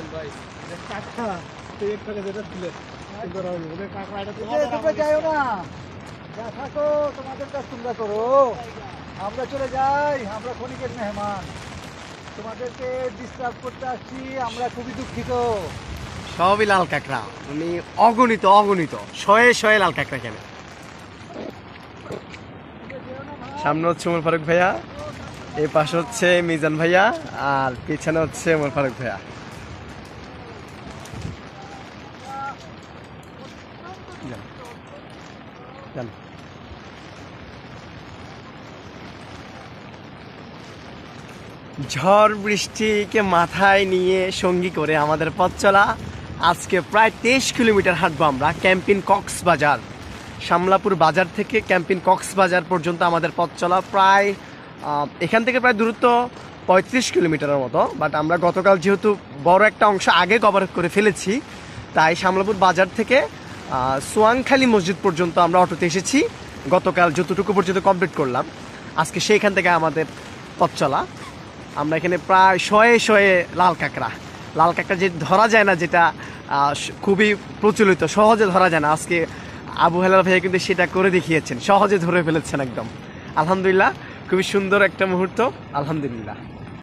দিলেন ভাই। কাকা তুই যেটা দিলে সুন্দর হবে ওদের কাকা এটা তো এই, তোমরা যাইও না। যা থাকো তোমাদের কাজ তোমরা করো। আমরা চলে যাই আমরা ক্ষণিকের মেহমান। তোমাদেরকে ডিস্টার্ব করতে আসছি আমরা খুবই দুঃখিত। সবই লাল কাঁকড়া। উনি অগণিত অগণিত। শয়ে শয়ে লাল কাঁকড়া কেন সামনে হচ্ছে উমর ফারুক ভাইয়া এই পাশে হচ্ছে মিজান ভাইয়া আর পিছনে হচ্ছে উমর ফারুক ভাইয়া। যান। যান। ঝড় বৃষ্টিকে মাথায় নিয়ে সঙ্গী করে আমাদের পথ চলা আজকে প্রায় তেইশ কিলোমিটার হাঁটবো আমরা, ক্যাম্পিন কক্সবাজার শামলাপুর বাজার থেকে ক্যাম্পিন কক্সবাজার পর্যন্ত আমাদের পথ চলা প্রায় এখান থেকে প্রায় দূরত্ব পঁয়ত্রিশ কিলোমিটারের মতো বাট আমরা গতকাল যেহেতু বড় একটা অংশ আগে কভার করে ফেলেছি, তাই শামলাপুর বাজার থেকে সোয়াংখালী মসজিদ পর্যন্ত আমরা অটোতে এসেছি। গতকাল যতটুকু পর্যন্ত কমপ্লিট করলাম, আজকে সেইখান থেকে আমাদের পথ চলা। আমরা এখানে প্রায় শয়ে শয়ে লাল কাঁকড়া। লাল কাঁকড়া যে ধরা যায় না, যেটা খুবই প্রচলিত, সহজে ধরা যায় না। আজকে আবু হেলাল ভাইয়া কিন্তু সেটা করে দেখিয়েছেন, সহজে ধরে ফেলেছেন একদম। আলহামদুলিল্লাহ, খুবই সুন্দর একটা মুহূর্ত। আলহামদুলিল্লাহ।